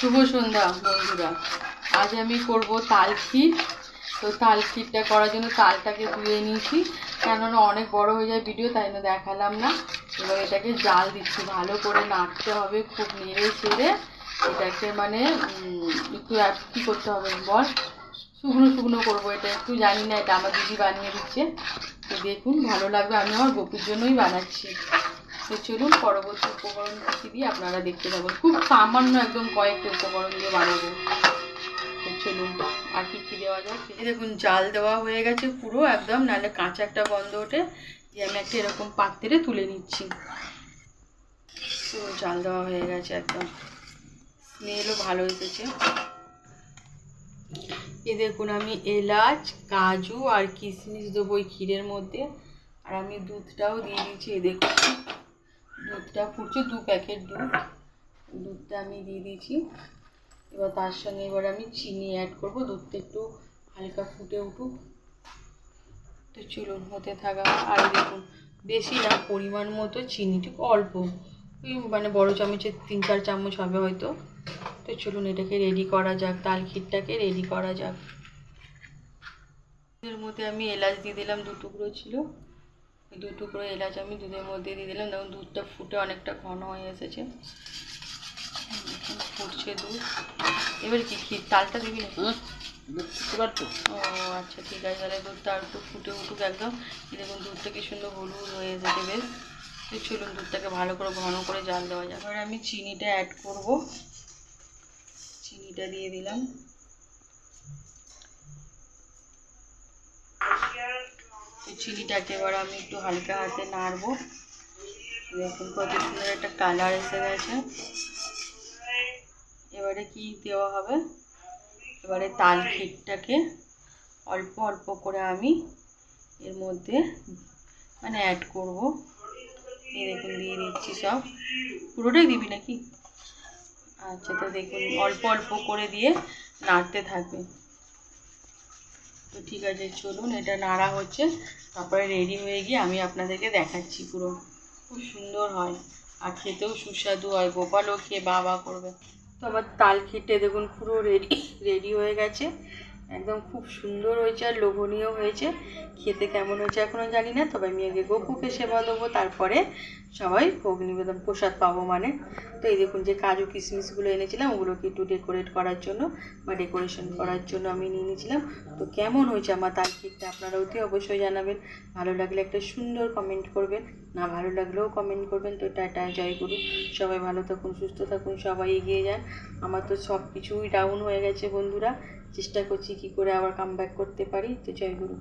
শুভ সন্ধ্যা, বন্ধুরা। আজ আমি করব তাল ক্ষীর। তো তাল ক্ষীরটা করার জন্য তালটাকে ধুয়ে নিয়েছি। কেননা অনেক বড় হয়ে যায় ভিডিও তাই জন্য দেখালাম না। এবার এটাকে জাল দিচ্ছি। ভালো করে নাড়তে হবে খুব নেড়ে ছেড়ে এটাকে মানে একটু কী করতে হবে বল? শুকনো শুকনো করব এটা। একটু জানি না, এটা আমার দিদি বানিয়ে দিচ্ছে। তো দেখুন, ভালো লাগবে। আমি আমার গোপুর জন্যই বানাচ্ছি। তো চলুন পরবর্তী উপকরণ কী দিয়ে আপনারা দেখতে পাবেন খুব সামান্য একদম কয়েকটা উপকরণ দিয়ে বানাবো। তো চলুন, আর কি কী দেওয়া যায়? দেখুন, জাল দেওয়া হয়ে গেছে পুরো একদম, নাহলে কাঁচা একটা গন্ধ ওঠে। দিয়ে আমি একটা এরকম পাত্রে তুলে নিচ্ছি। পুরো জাল দেওয়া হয়ে গেছে একদম। স্মেলও ভালো এসেছে। এ দেখুন, আমি এলাচ, কাজু আর কিশমিশ দেবো ওই ক্ষীরের মধ্যে। আর আমি দুধটাও দিয়ে দিচ্ছি এ দেখুন। দুধটা ফুটছে, দু প্যাকেট দুধ। দুধটা আমি দিয়ে দিয়েছি। এবার তার সঙ্গে এবার আমি চিনি অ্যাড করব। দুধটা একটু হালকা ফুটে উঠুক। তো চলুন, হতে থাকা আর দেখুন, বেশি না, পরিমাণ মতো চিনি, ঠিক অল্প। মানে বড় চামচের, তিন চার চামচ হবে হয়তো। তো চলুন, এটাকে রেডি করা যাক। তাল ক্ষীরটাকে রেডি করা যাক। এর মধ্যে আমি এলাচ দিয়ে দিলাম, দু টুকরো ছিল। দু টুকরো এলাচ আমি দুধের মধ্যে দিয়ে দিলাম। দেখুন দুধটা ফুটে অনেকটা ঘন হয়ে এসেছে। ফুটছে দুধ। এবার কি ক্ষীর তালটা দিবি না তো ও আচ্ছা ঠিক আছে। তাহলে দুধটা একটু ফুটে উঠুক একদম। দেখুন দুধটা কি সুন্দর হলুদ হয়ে এসেছে বেশ। চলুন দুধটাকে ভালো করে ঘন করে জাল দেওয়া যাক। এবার আমি চিনিটা অ্যাড করব। চিনিটা দিয়ে দিলাম। তো চিনিটাকে এবার আমি একটু হালকা হাতে নাড়বো। দেখুন কত সুন্দর একটা কালার এসে গেছে। এবারে কি দেওয়া হবে? এবারে তাল ক্ষীরটাকে অল্প অল্প করে আমি এর মধ্যে মানে অ্যাড করব। এই দেখুন দিয়ে দিচ্ছি সব। পুরোটাই দিবি নাকি? আচ্ছা তো দেখুন অল্প অল্প করে দিয়ে নাড়তে থাকবে। তো ঠিক আছে, চলুন, এটা নাড়া হচ্ছে। তারপরে রেডি হয়ে গিয়ে আমি আপনাদেরকে দেখাচ্ছি পুরো। খুব সুন্দর হয় আর খেতেও সুস্বাদু হয়, গোপালও খেয়ে বাবা করবে। তো আমার তাল খেটে দেখুন পুরো রেডি রেডি হয়ে গেছে। একদম খুব সুন্দর হয়েছে আর লোভনীয় হয়েছে। খেতে কেমন হয়েছে এখনও জানি না, তবে আমি আগে গপুকে সেবা দেবো, তারপরে সবাই ভোগ নিবেদন, প্রসাদ পাবো মানে। তো এই দেখুন যে কাজু কিশমিশগুলো এনেছিলাম, ওগুলোকে একটু ডেকোরেট করার জন্য বা ডেকোরেশন করার জন্য আমি নিয়ে নিয়েছিলাম। তো কেমন হয়েছে আমার তার ক্ষীরটা আপনারা অতি অবশ্যই জানাবেন। ভালো লাগলে একটা সুন্দর কমেন্ট করবেন, না ভালো লাগলেও কমেন্ট করবেন। তো টাটা, জয় গুরু। সবাই ভালো থাকুন, সুস্থ থাকুন, সবাই এগিয়ে যান। আমার তো সব কিছুই ডাউন হয়ে গেছে বন্ধুরা। চেষ্টা করছি কি করে আবার কাম করতে পারি। তো জয় গুরু।